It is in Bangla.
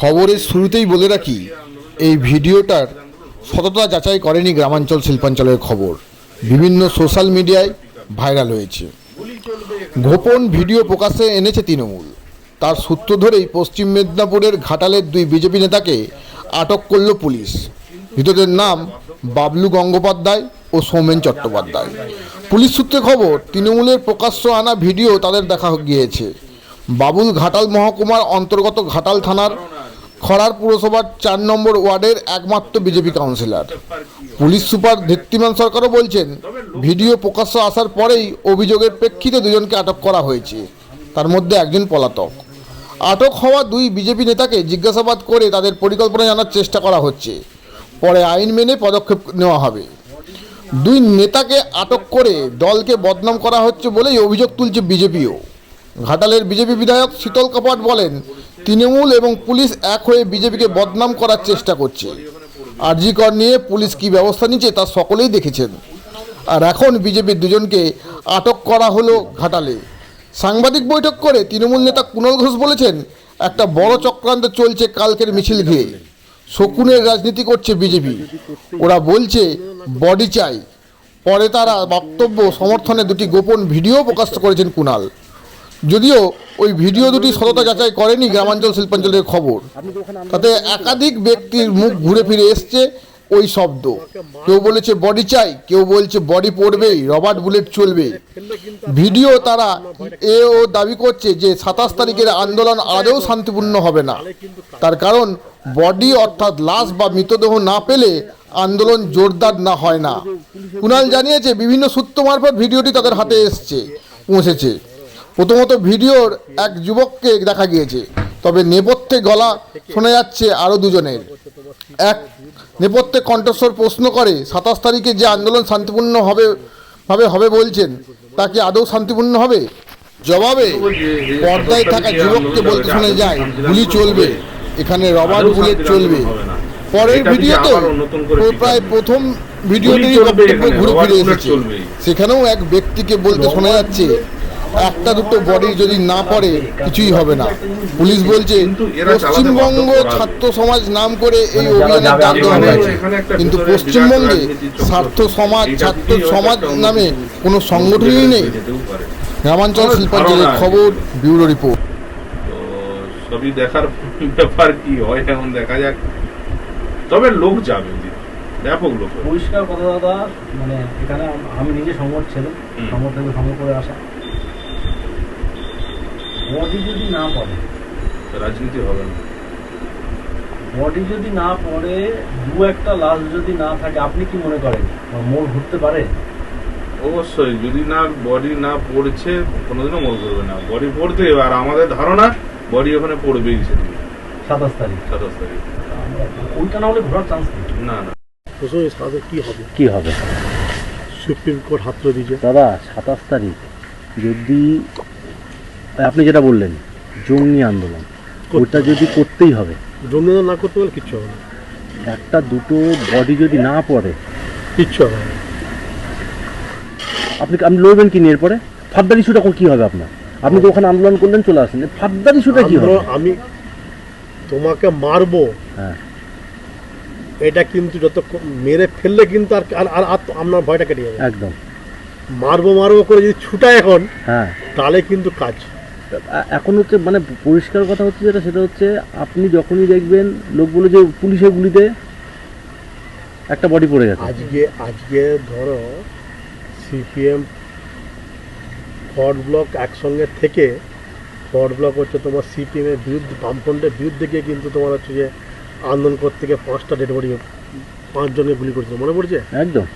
খবরের শুরুতেই বলে রাখি, এই ভিডিওটার সততা যাচাই করেনি গ্রামাঞ্চল শিল্পাঞ্চলের খবর। বিভিন্ন সোশ্যাল মিডিয়ায় ভাইরাল হয়েছে। গোপন ভিডিও প্রকাশে এনেছে তৃণমূল। তার সূত্র ধরেই পশ্চিম মেদিনীপুরের ঘাটালের দুই বিজেপি নেতাকে আটক করল পুলিশ। ধৃতদের নাম বাবলু গঙ্গোপাধ্যায় ও সৌমেন চট্টোপাধ্যায়। পুলিশ সূত্রে খবর, তৃণমূলের প্রকাশ্য আনা ভিডিও তাদের দেখা গিয়েছে। বাবুল ঘাটাল মহকুমার অন্তর্গত ঘাটাল থানার খড়ার পুরসভার চার নম্বর ওয়ার্ডের একমাত্র BJP councillor. Police super Dhritiman সরকারও বলছেন, ভিডিও প্রকাশ্য আসার পরেই অভিযোগের প্রেক্ষিতে দুজনকে আটক করা হয়েছে। তার মধ্যে একজন পলাতক। আটক হওয়া দুই বিজেপি নেতাকে জিজ্ঞাসাবাদ করে তাদের পরিকল্পনা জানার চেষ্টা করা হচ্ছে। পরে আইন মেনে পদক্ষেপ নেওয়া হবে। দুই নেতাকে আটক করে দলকে বদনাম করা হচ্ছে বলেই অভিযোগ তুলছে বিজেপিও। ঘাটালের বিজেপি বিধায়ক শীতল কপাট বলেন, তৃণমূল এবং পুলিশ এক হয়ে বিজেপিকে বদনাম করার চেষ্টা করছে। আরজিকর নিয়ে পুলিশ কী ব্যবস্থা নিচ্ছে তা সকলেই দেখেছেন। আর এখন বিজেপির দুজনকে আটক করা হলো ঘাটালে। সাংবাদিক বৈঠক করে তৃণমূল নেতা কুণাল ঘোষ বলেছেন, একটা বড় চক্রান্ত চলছে কালকের মিছিল ঘিরে। শকুনের রাজনীতি করছে বিজেপি। ওরা বলছে, বডি চাই। পরে তারা বক্তব্য সমর্থনে দুটি গোপন ভিডিও প্রকাশ করেছেন কুণাল। যদিও ওই ভিডিও দুটি সততা যাচাই করেনি গ্রামাঞ্চল শিল্পাঞ্চলের খবর, তাতে একাধিক ব্যক্তির মুখ ঘুরে ফিরে এসছে ওই শব্দ। কেউ বলেছে বডি চাই, কেউ বলছে বডি পড়বেই, রবার্ট বুলেট চলবে। ভিডিও তারা এও দাবি করছে যে সাতাশ তারিখের আন্দোলন আদৌ শান্তিপূর্ণ হবে না। তার কারণ বডি অর্থাৎ লাশ বা মৃতদেহ না পেলে আন্দোলন জোরদার না হয় না। কুণাল জানিয়েছে, বিভিন্ন সূত্র মারফত ভিডিওটি তাদের হাতে এসছে, পৌঁছেছে। প্রথমত ভিডিওর এক যুবককে দেখা গিয়েছে তবে নেপথ্যে গলা শোনা যাচ্ছে আরও দুজনের। এক নেপথ্যে কণ্ঠস্বর প্রশ্ন করে সাতাশ তারিখে যে আন্দোলন শান্তিপূর্ণ হবে ভাবে হবে বলছেন তা কি আদৌ শান্তিপূর্ণ হবে? জবাবে পর্দায় থাকা যুবককে বলতে শোনা যায় গুলি চলবে এখানে রবার বুলেট চলবে। পরের ভিডিওতে প্রায় প্রথম ভিডিওটি ঘুরে ফিরে এসেছে। সেখানেও এক ব্যক্তিকে বলতে শোনা যাচ্ছে একটা দুটো বডি যদি না পড়ে কিছুই হবে না। পুলিশ বলছে পশ্চিমবঙ্গ ছাত্র সমাজ নাম করে এই অভিযানের ডাক দেওয়া হয়েছে। কিন্তু পশ্চিমবঙ্গে স্বার্থ সমাজ ছাত্র সমাজ নামে কোনো সংগঠনই নেই। গ্রামাঞ্চল শিল্পাঞ্চলের খবর ব্যুরো রিপোর্ট। সবই দেখার ব্যাপার কি হয় এখন দেখা যাক। তবে লোক যাবে ব্যাপক লোক পরিষ্কার কথা দাদা মানে এখানে আমি নিজে সংগঠ ছেলে হুম। সংগঠ থেকে সংগ্রহ করে আসা। বডি যদি না পড়ে রাজনীতি হবে না। বডি যদি না পড়ে দু একটা লাশ যদি না থাকে আপনি কি মনে করেন? মোড় ঘুরতে পারে? অবশ্যই যদি না বডি না পড়ছে কোনোদিনও মনে করবে না। বডি পড়তে আর আমাদের ধারণা বডি ওখানে পড়বেই সেদিন। সাতাশ তারিখ। সাতাশ তারিখ। ওইটা না হলে ঘোরার চান্স নেই। না না। কি হবে? কি হবে? সুপ্রিম কোর্ট হাত দিয়েছে। দাদা সাতাশ তারিখ। যদি আপনি যেটা বললেন জঙ্গি আন্দোলন ওটা যদি করতেই হবে। জঙ্গিদান না করতে পারলে কিচ্ছু হবে না। একটা দুটো বডি যদি না পড়ে কিচ্ছু হবে না। আপনি আপনি লড়বেন কি নিয়ে এরপরে? ফাদ্দার ইস্যুটা কি হবে আপনার? আপনি তো ওখানে আন্দোলন করলেন চলে আসেন। ফাদ্দার ইস্যুটা কি হবে? আমি তোমাকে মারবো। হ্যাঁ। এটা কিন্তু যত মেরে ফেললে কিন্তু আর আর আর- আপনার ভয়টা কেটে যাবে। একদম। মারবো মারবো করে যদি ছুটায় এখন হ্যাঁ। তাহলে কিন্তু কাজ। এখন হচ্ছে মানে পরিষ্কার কথা হচ্ছে যেটা সেটা হচ্ছে আপনি যখনই দেখবেন লোক বলে যে পুলিশের গুলিতে একটা বডি পড়ে গেছে। আজকে আজকে ধরো সিপিএম ফরওয়ার্ড ব্লক একসঙ্গে থেকে ফরওয়ার্ড ব্লক হচ্ছে তোমার সিপিএম এর বিরুদ্ধে বামফ্রন্টের বিরুদ্ধে গিয়ে কিন্তু তোমার হচ্ছে যে আন্দোলন করতে গিয়ে পাঁচটা ডেড বডি পাঁচজনকে গুলি করেছিল। মনে পড়ছে? একদম।